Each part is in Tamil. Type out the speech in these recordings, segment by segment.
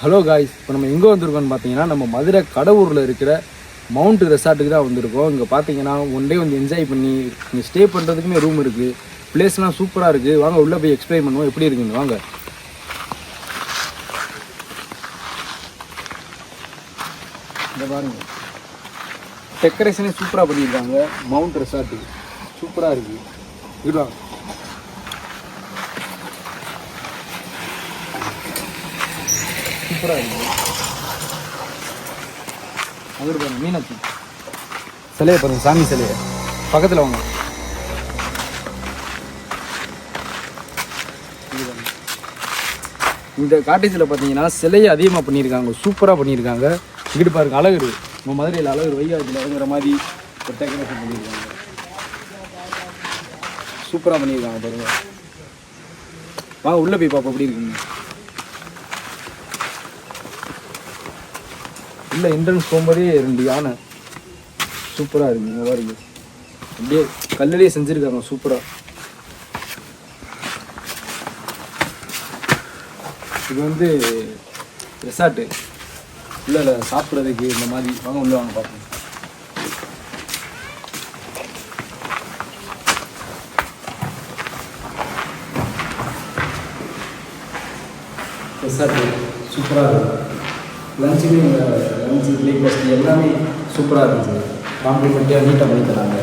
ஹலோ காய்ஸ் இப்போ நம்ம எங்கே வந்திருக்கோம்னு பார்த்தீங்கன்னா நம்ம மதுரை கடவுரில் இருக்கிற மவுண்ட் ரெசார்ட்டுக்கு தான் வந்திருக்கோம். இங்கே பார்த்தீங்கன்னா ஒன் டே வந்து என்ஜாய் பண்ணி இங்கே ஸ்டே பண்ணுறதுக்குமே ரூம் இருக்குது பிளேஸ்லாம் சூப்பராக இருக்குது வாங்க உள்ளே போய் எக்ஸ்பிளைன் பண்ணுவோம். எப்படி இருக்குன்னு. வாங்க. இந்த பாருங்க. டெக்கரேஷனே சூப்பராக பண்ணியிருக்காங்க. மவுண்ட் ரெசார்ட்டு சூப்பராக இருக்குது இருவாங்க சூப்பராக இருக்குது பாருங்க மீனாட்சி. சிலையை பாருங்க சாமி சிலையை. பக்கத்தில் வாங்க. இந்த காட்டேஜில் பார்த்தீங்கன்னா சிலையை அதிகமாக பண்ணியிருக்காங்க. சூப்பராக பண்ணியிருக்காங்க. இங்கிட்டு பாருங்க அழகரு. நம்ம மதுரையில் அழகர் வைகாஜில் இறங்குற மாதிரி ஒரு டெக்கரேஷன் பண்ணியிருக்காங்க. சூப்பராக பண்ணியிருக்காங்க பாருங்க. வாங்க உள்ளே போய் பார்ப்போம் எப்படி இருக்குங்க உள்ள என்ட்ரன்ஸ் போகும்போதே ரெண்டு யானை. சூப்பராக இருக்கு இங்கே பாருங்க. அப்படியே கல்லடியே செஞ்சுருக்காங்க சூப்பராக இது வந்து ரெசார்ட்டு உள்ள இல்லை சாப்பிட்றதுக்கு இந்த மாதிரி. வாங்க உள்ள வாங்க பார்ப்போம். ரெசார்ட்டு சூப்பராக இருக்கும் லஞ்சுமே லஞ்சு பிரேக்ஃபாஸ்ட் எல்லாமே சூப்பராக இருந்துச்சு. காம்ப்ளிமெண்ட்டாக நீட்டாக பண்ணி தராங்க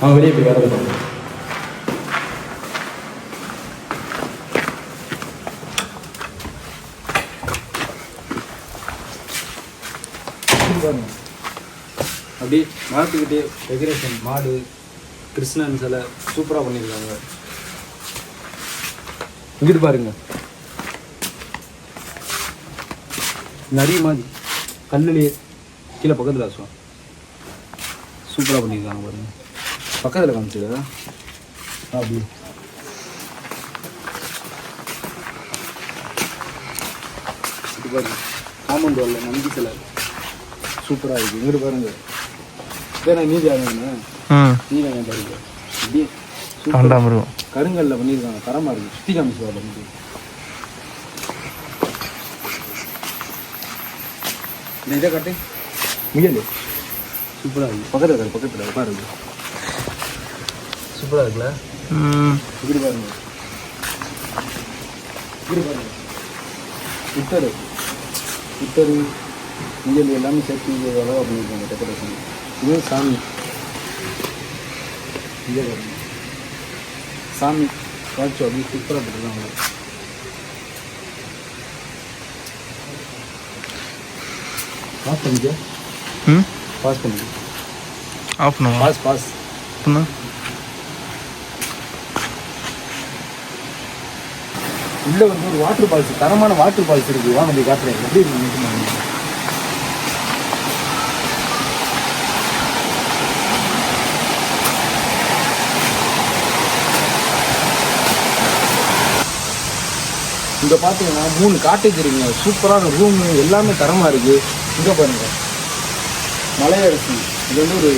அவங்க வெளியே போய் வேலை பண்ணுவோம் அப்படியே மரத்துக்கிட்டே டெக்கரேஷன் மாடு கிருஷ்ணன் சிலை சூப்பராக பண்ணியிருக்காங்க. இங்கிட்டு பாருங்கள் நரி மாதிரி கல்லுலேயே கீழே பக்கத்தில் ஆசுவோம் சூப்பராக பண்ணியிருக்காங்க பாருங்க. பக்கத்தில் காமிச்சதா அப்படி. இது பாருங்க. காமன் ரோலில் நம்பி சிலை. சூப்பராக இருக்குது இங்கிட்டு பாருங்க. வேணா நீதி ஆகுங்க ம் நீ வேணா பாருங்க. அப்படியே கருங்கல்ல பண்ணியிருக்காங்க. தரமாக இருக்குது சுத்தி காமிச்சு வந்து இதை காட்டு முயல் சூப்பராக இருக்கு பக்கத்தில் இருக்காரு பக்கத்தில் உட்காருங்க சூப்பராக இருக்குல்ல ம் இப்படி பாருங்க இப்படி பாருங்க புத்தர் புத்தர் முயல் எல்லாமே சேர்த்து இது அளவாக பண்ணியிருக்காங்க டெக்கரேஷன் இது சாமி இங்கே பாருங்க சாமி வாட்ச் அப்படி சூப்பராக போட்டுருக்காங்க பாஸ் பண்ணிக்க ம்? பாஸ் பண்ணிக்க ஆஃப் பண்ணுவா பாஸ் பாஸ் பண்ணா. உள்ள வந்து ஒரு வாட்டர் ஃபால்ஸ் தரமான வாட்டர் ஃபால்ஸ் இருக்கு. வாங்க போய் காட்டுறேன். எப்படி இருக்கு? இங்க பாத்தீங்கன்னா மூணு காட்டேஜ் இருக்குங்க. சூப்பரான ரூம் எல்லாமே தரமா இருக்கு. இங்க பாருங்க. மலையரசி இது வந்து ஒரு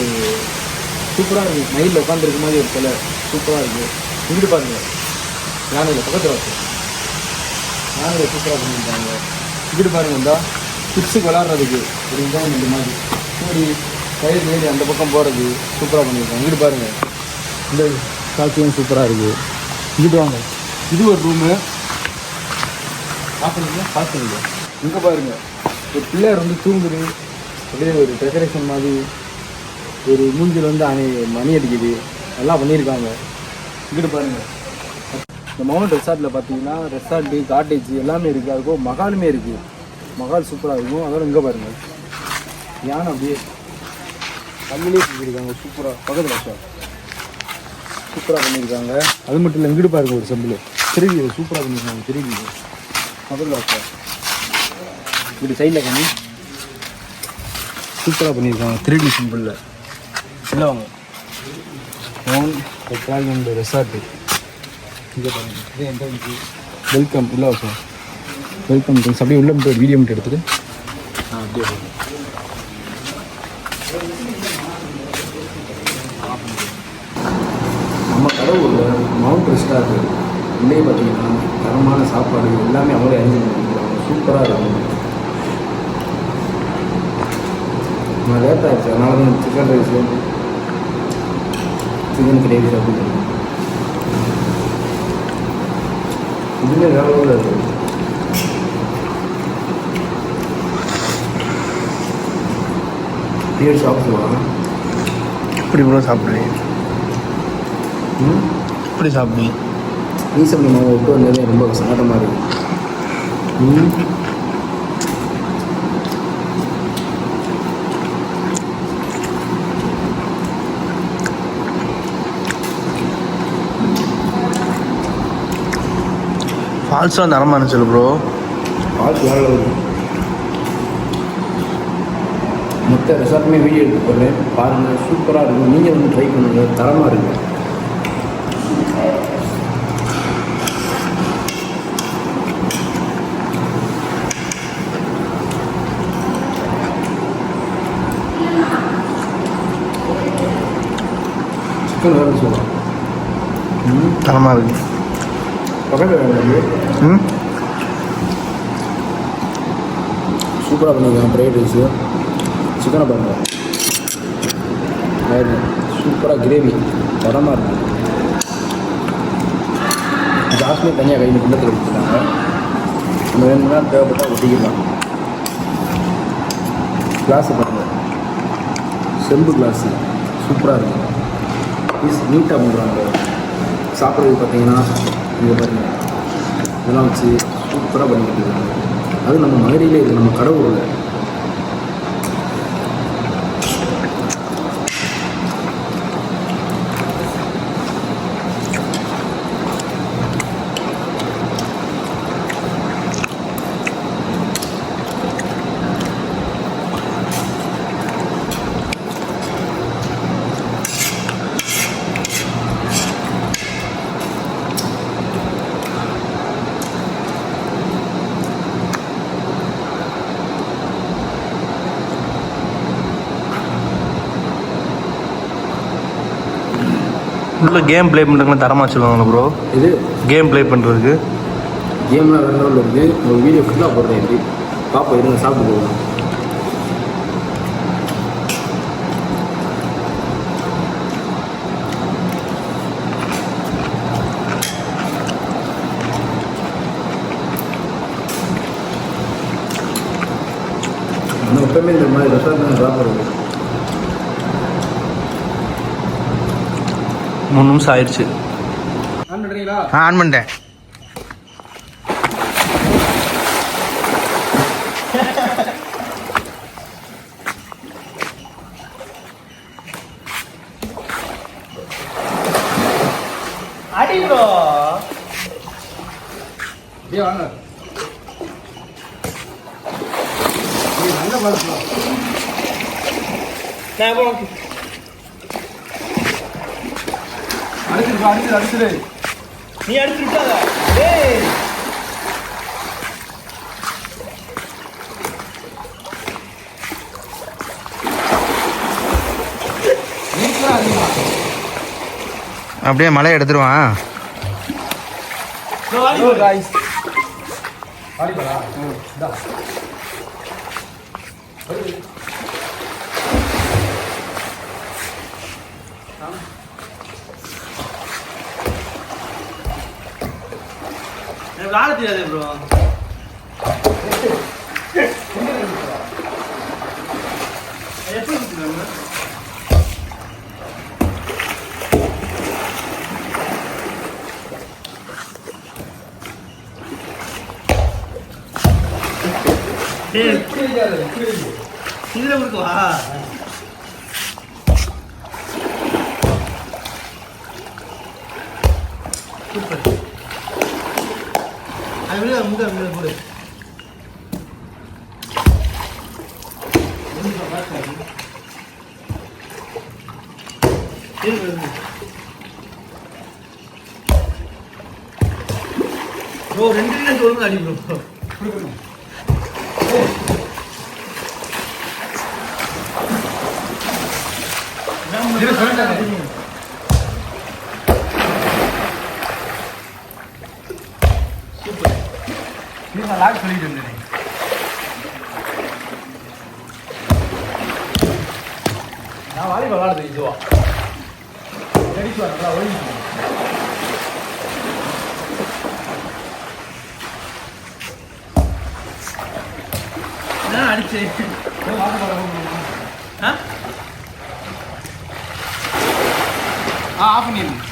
சூப்பராக இருக்குது மயிலில் உட்காந்துருக்க மாதிரி ஒரு சிலை. சூப்பராக இருக்குது இங்கிட்டு பாருங்கள் யானையில் பக்கத்தில் வச்சு யானையில் சூப்பராக பண்ணியிருக்காங்க. இங்கிட்டு பாருங்க இந்தா. கிட்ஸுக்கு விளாட்றதுக்கு. ஒரு இதான் இந்த மாதிரி. கூடி கயிறு ஏறி அந்த பக்கம் போகிறது சூப்பராக பண்ணியிருக்காங்க. இங்கிட்டு பாருங்கள் இந்த காட்சியும் சூப்பராக இருக்குது இங்கிட்டு வாங்க. இது ஒரு ரூமு பார்க்குறீங்க பார்க்குறீங்க இங்கே பாருங்கள் ஒரு பிள்ளையார் வந்து தூங்குது அப்படியே ஒரு டெக்கரேஷன் மாதிரி ஒரு மூஞ்சில் வந்து அணி மணி அடிக்குது. எல்லாம் பண்ணியிருக்காங்க. இங்கிட்டு பாருங்கள் இந்த மவுண்ட் ரெசார்ட்டில் பார்த்தீங்கன்னா ரெசார்ட்டு காட்டேஜ் எல்லாமே இருக்குது அதுக்கும் மகாலுமே இருக்குது மகால் சூப்பராக இருக்கும். அதோட இங்கே பாருங்கள் யானை அப்படியே தமிழே செஞ்சுருக்காங்க சூப்பராக பக்கத்தில் சார் சூப்பராக பண்ணியிருக்காங்க. அது மட்டும் இல்லை இங்கிட்டு பாருங்கள் ஒரு செம்பிள். திருவி சூப்பராக பண்ணியிருக்காங்க. திருவி பக்கத்தில் சார் இப்படி சைடில் கம்மி சூப்பராக பண்ணியிருக்காங்க. த்ரீ சிம்பிளில் இல்லை வாங்க மவுண்ட் பெட்ராலியம் ரெசார்ட்டு இங்கே பாருங்க. எந்த வெல்கம் இல்லை சார் வெல்கம் ட்ரிங்க்ஸ் அப்படியே உள்ள மட்டும் ஒரு வீடியோ மட்டும் எடுத்துட்டு. ஆ அப்படியே நம்ம கடவுளில் மவுண்ட் ரெஸ்டாரண்ட் உள்ளே பார்த்தீங்கன்னா தரமான சாப்பாடு எல்லாமே அவங்களே அறிஞ்சு சூப்பராக இருக்கும். நான் லேட் ஆயிடுச்சு அதனால தான் சிக்கன் ரைஸ் சிக்கன் கிரேவி சாப்பிட்டு இதுவே வேலை கூட இருக்குது பியர் சாப்பிடுவாங்க இப்படி ப்ரோ சாப்பிடுவீங்க ம்? இப்படி சாப்பிடுவீங்க ஈசப்படி மாவு விட்டு வந்ததே ரொம்ப சங்கடமாக இருக்கு. ம் ஃபால்ஸும் தரமாக இருந்துச்சு ப்ரோ பால் வேலை இருக்கு மொத்த ரெசார்ட்டுமே வீடியோ எடுத்து போடுறேன் பாருங்கள் சூப்பராக இருக்கும். நீங்கள் வந்து ட்ரை பண்ணுங்கள் தரமாக இருக்கு. சிக்கன் வேறு சொல்லலாம் தரமாக இருக்கு. பக்கத்தில் வேணும் ம் சூப்பராக பண்ணியிருக்காங்க ஃப்ரைட் ரைஸு சிக்கனை பாருங்க. சூப்பராக கிரேவி தரமாக இருக்கும் ஜாஸ்மி தனியாக கையில் குண்டத்தில் கொடுத்துருக்காங்க. நம்ம வேணும்னா தேவைப்பட்டால் ஒட்டிக்கலாம். கிளாஸு பாருங்க. செம்பு கிளாஸு சூப்பராக இருக்கும் பீஸ் நீட்டாக பண்ணுறாங்க சாப்பிட்றது பார்த்தீங்கன்னா இங்கே பாருங்கள் இதெல்லாம் வச்சு சூப்பராக பண்ணிக்கிட்டு இருக்காங்க. அது நம்ம மதுரையிலே இது நம்ம கடவுளில் உள்ள கேம் ப்ளே பண்ணுறதுக்குலாம் தரமாக வச்சுருவாங்களா ப்ரோ இது? கேம் ப்ளே பண்ணுறதுக்கு கேம்லாம் வேறு லெவலில் இருக்குது ஒரு வீடியோ ஃபுல்லாக போடுறேன். எப்படி? பார்ப்போம் இருங்க சாப்பிட்டு போகலாம் எப்பவுமே இந்த மாதிரி ரெஸ்டாரண்ட் சாப்பிட்றது மூணு நிமிஷம் ஆயிடுச்சு. ஆன் பண்ணிட்டேன் அப்படியே பார்க்கலாம் அடிச்சிரு அடிச்சிரு அடிச்சிரு. நீ அடிச்சு விட்டாத? அதிகமா அப்படியே மலையை எடுத்துருவான். இதோ பாரு. காய்ஸ் வாடிப்பா இந்தா எனக்கு விளாட தெரியாது ப்ரோ எப்படி குத்துறாங்க டேய் இதுல கொடுக்கவா அது விட முத முத போடு இரு, இரு. ப்ரோ ரெண்டு ரெண்டு ஒழுங்கு அடி ப்ரோ இரு, சொல்லிட்டேனே. நீ நான் லாக் சொல்லிட்டு இருந்தேன். ஆ வாலிபால் விளாடுது இதுவா? கடிச்சு நல்லா ஒழுங்கி என்ன அடிச்சு? ஆ? ஆ ஆஃப் பண்ணிடுங்க